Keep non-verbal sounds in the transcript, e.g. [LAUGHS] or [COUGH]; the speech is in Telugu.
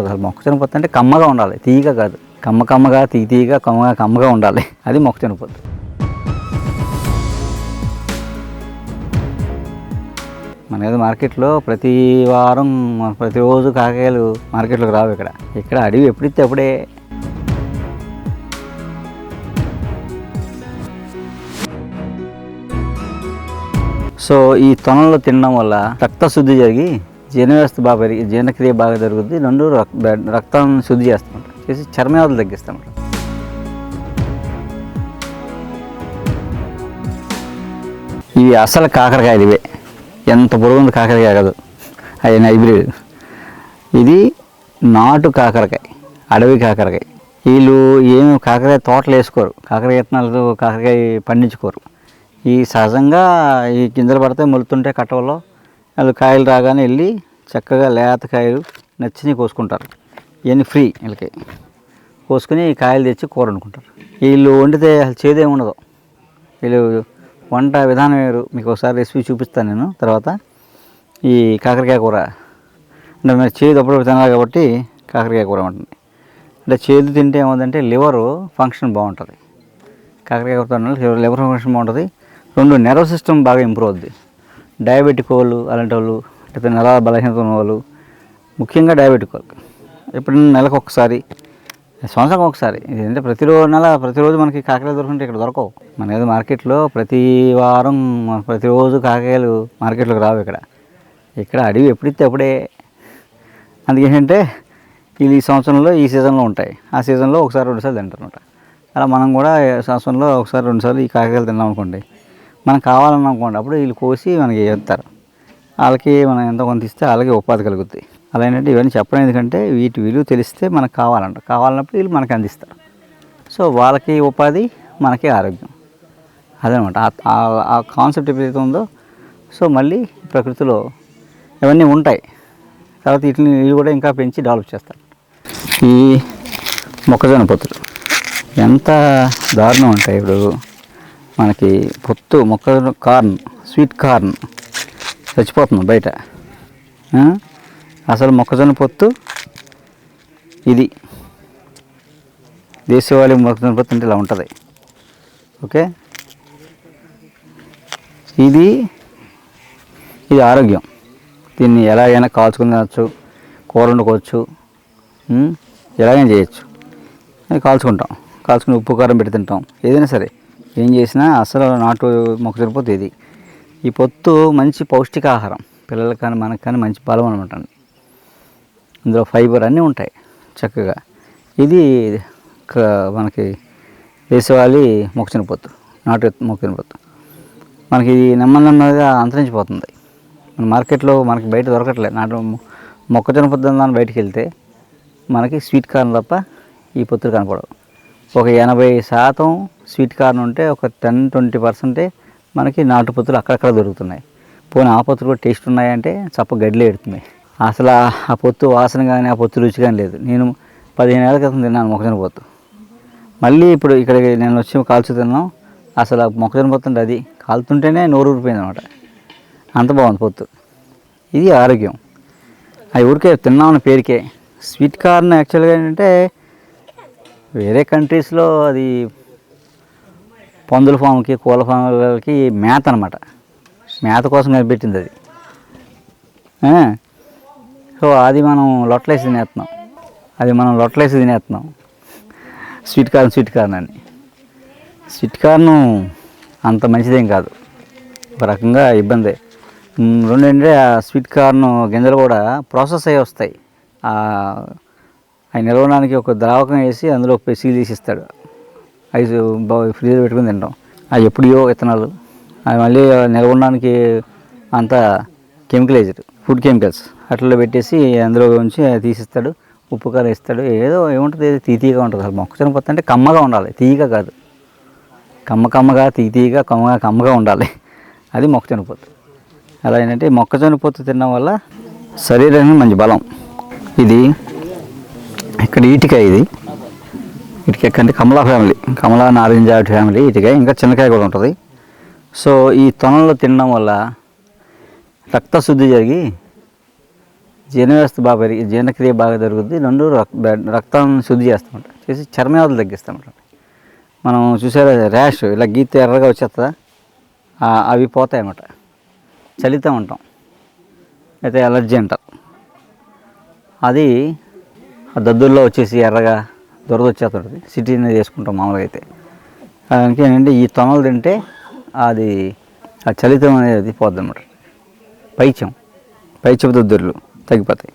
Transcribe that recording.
ఉంటుంది అసలు. మొక్క పొత్తు అంటే కమ్మగా ఉండాలి. తీయగా కాదు. కమ్మ కమ్మగా తీ తీయగా కమ్మగా కమ్మగా ఉండాలి. [LAUGHS] అది మొక్క చనిపోతుంది మన ఏదో మార్కెట్లో ప్రతి వారం ప్రతిరోజు కాకాయలు మార్కెట్లోకి రావు ఇక్కడ. ఇక్కడ అడవి ఎప్పుడిస్తే అప్పుడే. సో ఈ తొనలో తినడం వల్ల రక్త శుద్ధి జరిగి జీర్ణ వ్యవస్థ బాగా పెరిగి జీర్ణక్రియ బాగా జరుగుతుంది రెండు రక్- రక్తం శుద్ధి చేస్తామంట చేసి చర్మవ్యాధులు తగ్గిస్తామంట. ఇవి అసలు కాకరకాయలు ఇవే. ఎంత పొరుగుంది కాకరకాయ కాదు. అయిన హైబ్రిడ్ ఇది నాటు కాకరకాయ అడవి కాకరకాయ. వీళ్ళు ఏమి కాకరకాయ తోటలు వేసుకోరు. కాకరకాయ విత్తనాలతో కాకరకాయ పండించుకోరు. ఈ సహజంగా ఈ గింజలు పడితే మొలుతుంటే కట్టవలో వాళ్ళు కాయలు రాగానే వెళ్ళి చక్కగా లేత కాయలు నచ్చినవి కోసుకుంటారు. ఇవన్నీ ఫ్రీ వీళ్ళకి. కోసుకుని కాయలు తెచ్చి కూర వండుకుంటారు. వీళ్ళు వండితే అసలు చేదేమి ఉండదు. వీళ్ళు వంట విధానం వేరు. మీకు ఒకసారి రెసిపీ చూపిస్తాను నేను. తర్వాత ఈ కాకరకాయ కూర. అంటే మీరు చేదు అప్పుడు తినాలి కాబట్టి కాకరకాయ కూర ఉంటుంది అంటే చేదు తింటే ఏమవుతుందంటే లివర్ ఫంక్షన్ బాగుంటుంది. కాకరకాయ కూర లివర్ ఫంక్షన్ బాగుంటుంది. రెండు నెర్వ్ సిస్టమ్ బాగా ఇంప్రూవ్ అవుద్ది. డయాబెటిక్ వాళ్ళు అలాంటి వాళ్ళు లేకపోతే నెల బలహీనత ఉన్న వాళ్ళు ముఖ్యంగా డయాబెటిక్ వాళ్ళు ఎప్పుడైనా నెలకు ఒకసారి సంవత్సరం ఒకసారి ఇదంటే ప్రతిరోజు నెల ప్రతిరోజు మనకి కాకరకాయ దొరుకుంటే ఇక్కడ దొరకవు. మన ఏదో మార్కెట్లో ప్రతి వారం ప్రతిరోజు కాకరకాయలు మార్కెట్లోకి రావు ఇక్కడ. ఇక్కడ అడవి ఎప్పుడిస్తే అప్పుడే. అందుకేంటంటే ఇది ఈ సంవత్సరంలో ఈ సీజన్లో ఉంటాయి. ఆ సీజన్లో ఒకసారి రెండుసార్లు తింటారు అనమాట అలా మనం కూడా సంవత్సరంలో ఒకసారి రెండుసార్లు ఈ కాకరకాయలు తిన్నాం అనుకోండి మనకు కావాలనుకోండి అప్పుడు వీళ్ళు కోసి మనకి ఇస్తారు. వాళ్ళకి మనం ఎంత కొంత ఇస్తే వాళ్ళకి ఉపాధి కలుగుతుంది అలా ఏంటంటే ఇవన్నీ చెప్పడం ఎందుకంటే వీటి విలువ తెలిస్తే మనకు కావాలంట. కావాలన్నప్పుడు వీళ్ళు మనకి అందిస్తారు. సో వాళ్ళకి ఉపాధి మనకి ఆరోగ్యం. అదనమాట. ఆ- ఆ- ఆ కాన్సెప్ట్ ఎప్పుడైతే ఉందో సో మళ్ళీ ప్రకృతిలో ఇవన్నీ ఉంటాయి. తర్వాత వీటిని వీళ్ళు కూడా ఇంకా పెంచి డెవలప్ చేస్తారు. ఈ మొక్కజొన్న పొత్తులు ఎంత దారుణం ఉంటాయి ఇప్పుడు మనకి పొత్తు మొక్కజొన్న కార్న్ స్వీట్ కార్న్ చచ్చిపోతుంది బయట. అసలు మొక్కజొన్న పొత్తు ఇది. దేశవాళీ మొక్కజొన్న పొత్తు అంటే ఇలా ఉంటుంది. ఓకే? ఇది ఇది ఆరోగ్యం. దీన్ని ఎలాగైనా కాల్చుకుని తినచ్చు కూర వండుకోవచ్చు ఎలాగైనా చేయొచ్చు. కాల్చుకుంటాం. కాల్చుకుని ఉప్పు కారం పెట్టి తింటాం. ఏదైనా సరే. ఏం చేసినా అసలు నాటు మొక్కజొన్న పొత్తు ఇది. ఈ పొత్తు మంచి పౌష్టికాహారం. పిల్లలకి కానీ మనకు కానీ మంచి బలం అనమాట ఇందులో ఫైబర్ అన్నీ ఉంటాయి చక్కగా. ఇది క- మనకి దేశవాళీ మొక్కజొన్న పొత్తు నాటు మొక్కజొన్న పొత్తు. మనకి ఇది నెమ్మదిగా అంతరించిపోతుంది. మన మార్కెట్లో మనకి బయట దొరకట్లేదు నాటు మొ- మొక్కజొన్న బయటికి వెళ్తే మనకి స్వీట్ కార్న్ తప్ప ఈ పొత్తులు కనపడవు. ఒక ఎనభై శాతం స్వీట్ కార్న్ ఉంటే ఒక టెన్ ట్వంటీ పర్సెంటే మనకి నాటు పొత్తులు అక్కడక్కడ దొరుకుతున్నాయి. పోనీ ఆ పొత్తులు కూడా టేస్ట్ ఉన్నాయంటే చప్ప గడ్డలు ఎడుతున్నాయి అసలు ఆ- పొత్తు వాసన కానీ ఆ పొత్తు రుచి కానీ లేదు. నేను పదిహేను ఏళ్ళ క్రితం తిన్నాను మొక్కజొన్న పొత్తు. మళ్ళీ ఇప్పుడు ఇక్కడ నేను వచ్చి కాల్చు తిన్నాం అసలు ఆ మొక్కజొన్న పొత్తు అంటే అది. కాలుతుంటేనే నోరు ఊరిపోయింది అనమాట అంత బాగుంది పొత్తు. ఇది ఆరోగ్యం. అవి ఊరికే తిన్నామన్న పేరుకే. స్వీట్ కార్న్ యాక్చువల్గా ఏంటంటే వేరే కంట్రీస్లో అది పందుల ఫామ్కి కోళ్ళ ఫామ్లకి మేత అనమాట మేత కోసం కనిపెట్టింది అది. సో అది మనం లొట్టలేసి తినేస్తున్నాం అది మనం లొట్టలేసి తినేస్తున్నాం స్వీట్ కార్న్ స్వీట్ కార్న్ అని. స్వీట్ కార్న్ అంత మంచిదేం కాదు. ఒక రకంగా ఇబ్బందే. మ్, ఆ స్వీట్ కార్న్ గింజలు కూడా ప్రాసెస్ అయ్యి వస్తాయి. ఆ, అవి నిలవడానికి ఒక ద్రావకం వేసి అందులో పెసిగి తీసిస్తాడు తీసి ఇస్తాడు. ఐస్ ఫ్రీజర్ పెట్టుకుని తింటాం. అవి ఎప్పుడో విత్తనాలు. అవి మళ్ళీ ఉండడానికి అంతా కెమికలైజ్డ్ ఫుడ్ కెమికల్స్. అట్లా పెట్టేసి అందులో ఉంచి అది తీసిస్తాడు ఉప్పు కారం ఇస్తాడు. ఏదో ఏముంటుంది ఏదో తీతీగా ఉంటుంది అసలు మొక్కజొన్న పొత్తు అంటే కమ్మగా ఉండాలి. తీయగా కాదు. కమ్మ కమ్మగా తీతీగా కమ్మగా కమ్మగా ఉండాలి. అది మొక్కజొన్న పొత్తు. అలా ఏంటంటే మొక్కజొన్న పొత్తు తినడం వల్ల శరీరానికి మంచి బలం. ఇది ఇక్కడ ఈటికాయ ఇది. ఇటుక కంటే కమలా ఫ్యామిలీ కమలా నారింజ ఫ్యామిలీ ఇటుక ఇంకా చిన్నకాయ కూడా ఉంటుంది. సో ఈ తొనలో తినడం వల్ల రక్తశుద్ధి జరిగి జీర్ణ వ్యవస్థ బాగా పెరిగి జీర్ణక్రియ బాగా జరుగుద్ది రెండు రక్తం శుద్ధి చేస్తామంట. చేసి చర్మవ్యాధులు తగ్గిస్తామంట. మనం చూసారా ర్యాష్ ఇలా గీత ఎర్రగా వచ్చేస్తుందా అవి పోతాయన్నమాట. చలితం ఉంటాం అయితే ఎలర్జీ అంటారు అది ఆ దద్దుల్లో వచ్చేసి ఎర్రగా దురద వచ్చేస్తాడు సిటీ అనేది వేసుకుంటాం మామూలుగా అయితే. అందుకే ఏంటంటే ఈ తొనలు తింటే అది ఆ చలితం అనేది పోద్ది అనమాట పైత్యం పైచపు దద్దుర్లు తగ్గిపోతాయి.